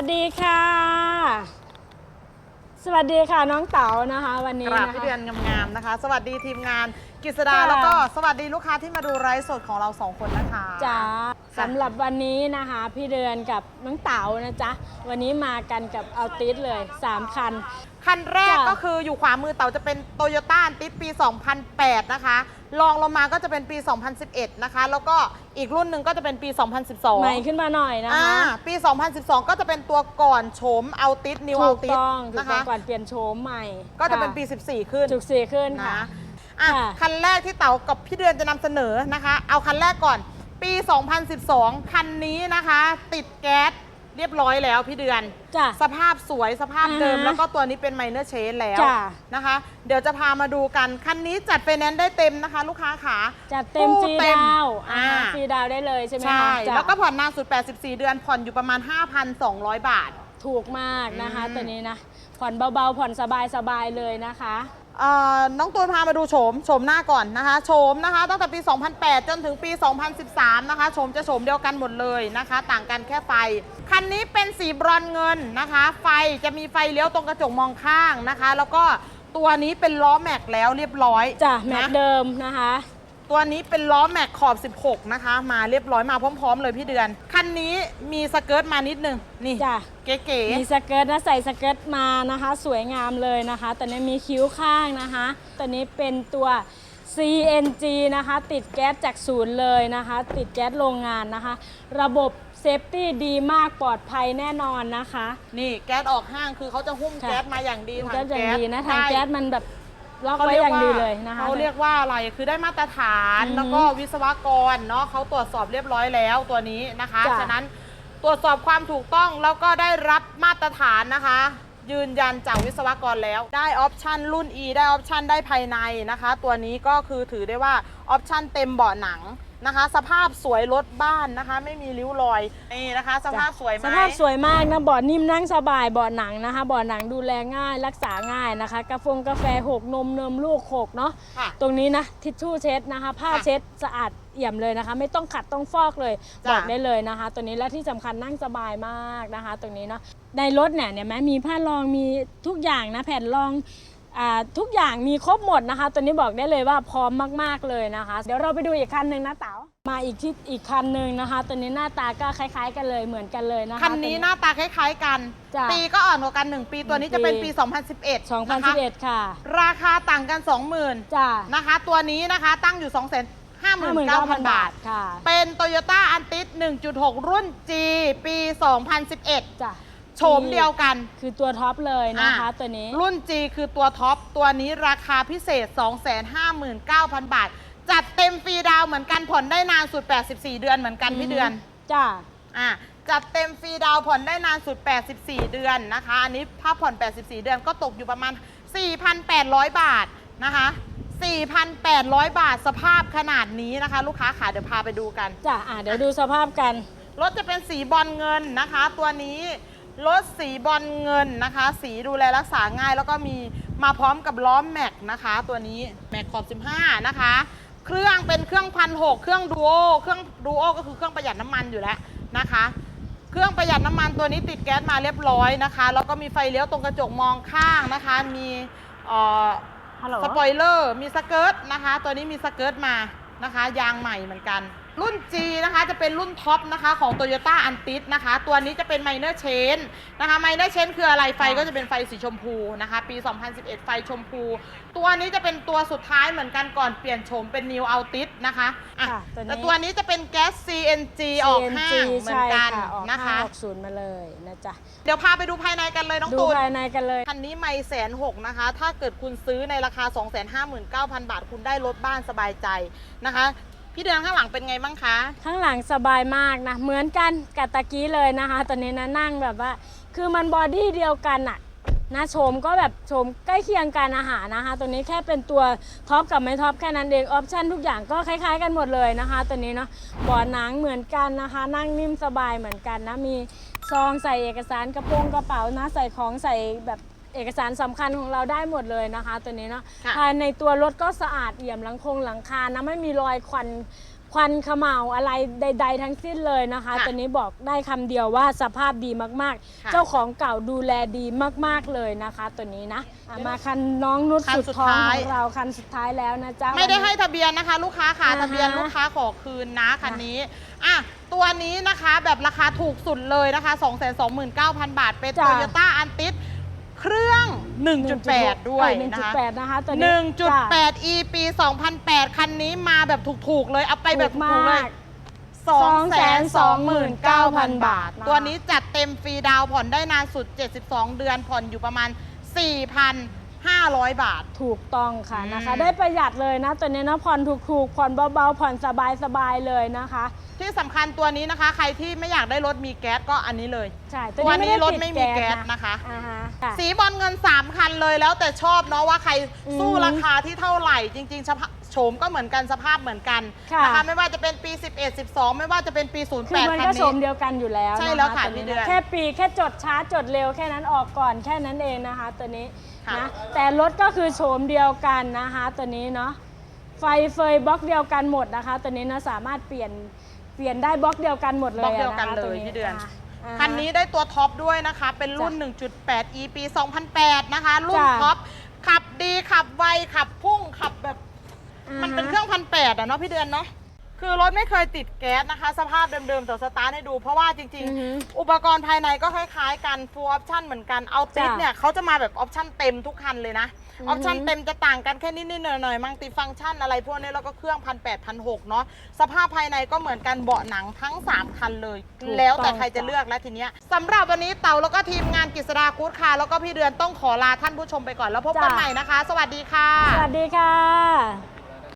วัสดีค่ะ สวัสดีค่ะน้องเต๋านะคะ วันนี้กราบนะพี่เดือนงามๆนะคะ สวัสดีทีมงานกิษดา ค่ะ แล้วก็สวัสดีลูกค้าที่มาดูไลฟ์สดของเราสองคนนะคะ จ๋าค่ะสำหรับวันนี้นะคะ พี่เดือนกับน้องเต๋านะจ๊ะ วันนี้มากันกับเอาติสเลย 3 คัน คันแรกจ้ะก็คืออยู่ขวามือเต่าจะเป็นโตโยต้าติดปี 2008 นะคะรองลงมาก็จะเป็นปี 2011 นะคะ แล้วก็อีกรุ่นหนึ่งก็จะเป็นปี 2012ใหม่ขึ้นมาหน่อยนะอ่าคะ ปี 2012 ก็จะเป็นตัวก่อนโฉมเอาติสนิวถูเอากติสต้องถูกนะต้อคะ งก่อนเปลี่ยนโฉมใหม่ก็จะเป็นค่ปี 14 ขึ้น จุกสีขึ้นค่ะนะ อะค่ะ คันแรกที่เต๋ากับพี่เดือนจะนำเสนอนะคะ เอาคันแรกก่อน ปี 2012 คันนี้นะคะ ติดแก๊สเรียบร้อยแล้วพี่เดือน จ้ะ สภาพสวยสภาพเดิม อ่าฮะแล้วก็ตัวนี้เป็นไมเนอร์เชนแล้วจ้ะ นะคะ เดี๋ยวจะพามาดูกัน คันนี้จัดไฟแนนซ์ได้เต็มนะคะ ลูกค้าขาจัดเต็มฟรีตู้ดาวอ่าอ่าฟรีดาวได้เลยใช่ไหมใช่ คะจ้ะแล้วก็ผ่อนนานสุด 84 เดือน ผ่อนอยู่ประมาณ 5,200 บาท ถูกมากนะคะ อืม ตัวนี้นะ ผ่อนเบาๆ ผ่อนสบายๆเลยนะคะเอ่อ น้องตูนพามาดูโฉมโฉมหน้าก่อนนะคะโฉมนะคะตั้งแต่ปี 2008 จนถึงปี 2013 นะคะโฉมจะโฉมเดียวกันหมดเลยนะคะ ต่างกันแค่ไฟ คันนี้เป็นสีบรอนซ์เงินนะคะ ไฟจะมีไฟเลี้ยวตรงกระจกมองข้างนะคะ แล้วก็ตัวนี้เป็นล้อแม็กแล้วเรียบร้อยจ้ะแม็กนะเดิมนะคะ ตัวนี้เป็นล้อแม็กขอบ 16 นะคะ มาเรียบร้อยมาพร้อม ๆ เลยพี่เดือน คันนี้มีสเกิร์ตมานิดนึง นี่จ้ะ เก๋มีสเกิร์ตนะใส่สเกิร์ตมานะคะ สวยงามเลยนะคะตัวนี้มีคิ้วข้างนะคะ ตัวนี้เป็นตัว CNG นะคะ ติดแก๊สจากศูนย์เลยนะคะ ติดแก๊สโรงงานนะคะ ระบบเซฟตี้ดีมากปลอดภัยแน่นอนนะคะ ๆ นี่แก๊สออกห้างคือเขาจะหุ้มค่ะ แก๊สมาอย่างดีมันถัก็งอย่างแก๊สดีนะทางได้แก๊สมันแบบ ล็อกเขาไว้เรียอกย่างว่าดีเลยนะคะเขาเรียกว่าอะไรคือได้มาตรฐานอือฮึแล้วก็วิศวกรเนาะเขาตรวจสอบเรียบร้อยแล้วตัวนี้นะคะ จ้ะ ฉะนั้นตรวจสอบความถูกต้องแล้วก็ได้รับมาตรฐานนะคะ ยืนยันจากวิศวกรแล้วได้ออปชันรุ่น E ได้ออปชันได้ภายในนะคะ ตัวนี้ก็คือถือได้ว่าออปชันเต็มเบาะหนัง นะคะ สภาพสวยรถบ้านนะคะ ไม่มีริ้วรอยนี่นะคะ สภาพสวยไหมสภาพสวยมากนะเบาะนิ่มนั่งสบายเบาะหนังนะคะเบาะหนังดูแลง่าย รักษาง่ายนะคะ กาแฟกาแฟหกนมเนมลูกหกเนาะค่ะตรงนี้นะทิชชู่เช็ดนะคะ ผ้าค่ะเช็ดสะอาดเอี่ยมเลยนะคะ ไม่ต้องขัดต้องฟอกเลยจ้ะ บอกได้เลยนะคะ ตัวนี้และที่สำคัญนั่งสบายมากนะคะ ตรงนี้เนาะในรถเนี่ยเนี่ยแม้มีผ้ารองมีทุกอย่างนะแผ่นรองอ่า ทุกอย่างมีครบหมดนะคะ ตัวนี้บอกได้เลยว่าพร้อมมากๆเลยนะคะ เดี๋ยวเราไปดูอีกคันหนึ่งนะเต๋ามาอีกที่อีกคันหนึ่งนะคะ ตัวนี้หน้าตาก็คล้าย ๆ กันเลยเหมือนกันเลยนะคะคันนี้หน้าตาคล้าย ๆ กัน จ้ะ ปีก็อ่อนกว่ากัน 1 ปีตัวนี้จะเป็นปี 2011นะคะ2011 ค่ะราคาต่างกัน 20,000จ้านะคะ ตัวนี้นะคะตั้งอยู่ 2 5 9 0 0 0 บาท ค่ะเป็น Toyota a n t i s 1.6 รุ่น G ปี 2011 จ้ะ โฉมเดียวกัน คือตัวท็อปเลยนะคะอะตัวนี้ รุ่น G คือตัวท็อป ตัวนี้ราคาพิเศษ 259,000 บาท จัดเต็มฟรีดาวน์เหมือนกันผ่อนได้นานสุด 84 เดือนเหมือนกันพี่เดือน จ้าอะจัดเต็มฟรีดาวน์ผ่อนได้นานสุด 84 เดือนนะคะ อันนี้ถ้าผ่อน 84 เดือนก็ตกอยู่ประมาณ 4,800 บาทนะคะ4,800 บาทสภาพขนาดนี้นะคะ ลูกค้าขาเดี๋ยวพาไปดูกัน จ้าอะเดี๋ยวดูสภาพกัน รถจะเป็นสีบอลเงินนะคะ ตัวนี้ รถสีบอลเงินนะคะ สีดูแลรักษาง่าย แล้วก็มีมาพร้อมกับล้อแม็กนะคะ ตัวนี้แม็กขอบ 15 นะคะ เครื่องเป็นเครื่องพันหเครื่องดูโอเครื่องดูโอก็คือเครื่องประหยัดน้ำมันอยู่แล้วนะคะ เครื่องประหยัดน้ำมันตัวนี้ติดแก๊สมาเรียบร้อยนะคะ แล้วก็มีไฟเลี้ยวตรงกระจกมองข้างนะคะ มีเอ่อฮัลโหลสปอยเลอร์มีสเกิร์ตนะคะ ตัวนี้มีสเกิร์ตมานะคะ ยางใหม่เหมือนกัน รุ่น G นะคะจะเป็นรุ่นท็อปนะคะของ Toyota a n t i s นะคะ ตัวนี้จะเป็น Minor Change นะคะ Minor Change คืออะไรไฟก็จะเป็นไฟสีชมพูนะคะ ปี 2011 ไฟชมพู ตัวนี้จะเป็นตัวสุดท้ายเหมือนกันก่อนเปลี่ยนโฉมเป็น New Altis นะคะอะค่ะตัวนี้ แต่ตัวนี้จะเป็นแก๊ส CNG ออกห้างเหมือนกันใช่ออกนะคะห้างออกศูนย์มาเลยนะจ๊ะ เดี๋ยวพาไปดูภายในกันเลยน้องดูตูน ภายในกันเลย คันนี้ไม่แสนหกนะคะ ถ้าเกิดคุณซื้อในราคา 259,000 บาท คุณได้รถบ้านสบายใจนะคะ พี่เดือนข้างหลังเป็นไงบ้างคะ ข้างหลังสบายมากนะ เหมือนกันกับตะกี้เลยนะคะ ตอนนี้นะนั่งแบบว่า คือมันบอดี้เดียวกันอะนะโฉมก็แบบโฉมใกล้เคียงกันอาหารนะคะ ตัวนี้แค่เป็นตัวท็อปกับไม่ท็อปแค่นั้นเองออปชั่นทุกอย่างก็คล้ายๆกันหมดเลยนะคะ ตัวนี้เนาะเบาะหนังเหมือนกันนะคะ นั่งนิ่มสบายเหมือนกันนะมีซองใส่เอกสารกระโปรงกระเป๋านะใส่ของใส่แบบ เอกสารสำคัญของเราได้หมดเลยนะคะ ตัวนี้เนาะค่ะ ภายในตัวรถก็สะอาดเอี่ยมหลังคงหลังคานะไม่มีรอยควันควันเขม่าวอะไรใด ๆ ทั้งสิ้นเลยนะคะ ค่ะตัวนี้บอกได้คำเดียวว่าสภาพดีมากค่ะๆเจ้าของเก่าดูแลดีมากๆเลยนะคะ ตัวนี้นะอะมาคันน้องนุชคันสุดสุดท้องท้ายของเราคันสุดท้ายแล้วนะจ๊ะไม่ได้วันนี้ ให้ทะเบียนนะคะ ลูกค้าค่ะอ่าฮะทะเบียนลูกค้าขอคืนนะคันนี้อะตัวนี้นะคะแบบราคาถูกสุดเลยนะคะ 229,000 บาท เป็นจ้ะ โตโยต้าอันติส เครื่อง 1.8 ด้วยเออนะคะ1.8นะคะตัวนี้จ้ะ 1.8 e ปี 2008 คันนี้มาแบบถูกๆ เลยเอาไปแบบถูกๆเลย229,000 บาทนะคะตัวนี้จัดเต็มฟรีดาวน์ผ่อนได้นานสุด 72 เดือนผ่อนอยู่ประมาณ 4,500 บาท ถูกต้องค่ะอืมนะคะได้ประหยัดเลยนะตัวนี้นะผ่อนถูกๆผ่อนเบาๆผ่อนสบายๆเลยนะคะ ที่สำคัญตัวนี้นะคะ ใครที่ไม่อยากได้รถมีแก๊สก็อันนี้เลย ใช่ตัวนี้รถติดไม่มีแก๊สนะคะ อ่าฮะค่ะ สีบอลเงิน 3 คันเลยแล้วแต่ชอบเนาะว่าใครสู้อืม ราคาที่เท่าไหร่จริงๆสภาพ โฉมก็เหมือนกันสภาพเหมือนกันค่ะ นะคะไม่ว่าจะเป็นปี 11 12 ไม่ว่าจะเป็นปี 08คือมันคัก็นโฉนี้มเดียวกันอยู่แล้วใช่นแล้วค่ะตัวพี่นี้เดือนแค่ปีแค่จดช้าจดเร็วแค่นั้นออกก่อนแค่นั้นเองนะคะ ตัวนี้ค่ะ นะแต่รถก็คือโฉมเดียวกันนะคะ ตัวนี้เนาะไฟเฟยบล็อกเดียวกันหมดนะคะ ตัวนี้นะสามารถเปลี่ยนเปลี่ยนได้บล็อกเดียวกันหมดเลยบล็อกเดียวกันะะเลยตัวพี่เดือนะอ่าคันนี้ได้ตัวท็อปด้วยนะคะ เป็นรุ่น 1.8 e ปี 2008 นะคะ รุ่นจ้ะท็อป ขับดีขับไว ขับพุ่งขับแบบอ่าฮะ มันเป็นเครื่องพันแปดอะเนาะพี่เดือนเนาะคือรถไม่เคยติดแก๊สนะคะ สภาพเดิมๆแต่สตาร์ทให้ดู เพราะว่าจริงอือฮึๆอุปกรณ์ภายในก็คล้ายๆกัน full option เหมือนกันเอาติดจ้ะเนี่ยเขาจะมาแบบออปชั่นเต็มทุกคันเลยนะอืออฮึอปชั่นเต็มจะต่างกันแค่นิดๆหน่อยๆมังติฟังก์ชันอะไรพวกนี้แล้วก็เครื่องพันแปดพันหกเนาะสภาพภายในก็เหมือนกันเบาะหนังทั้ง 3 คันเลยถูกแล้วแต่ต้องใครจะจ้ะเลือกแล้วทีเนี้ยสำหรับวันนี้เต่าแล้วก็ทีมงานกฤษดากู๊ดคาร์แล้วก็พี่เดือนต้องขอลาท่านผู้ชมไปก่อนแล้วพบกันจ้ะใหม่นะคะ สวัสดีค่ะ สวัสดีค่ะ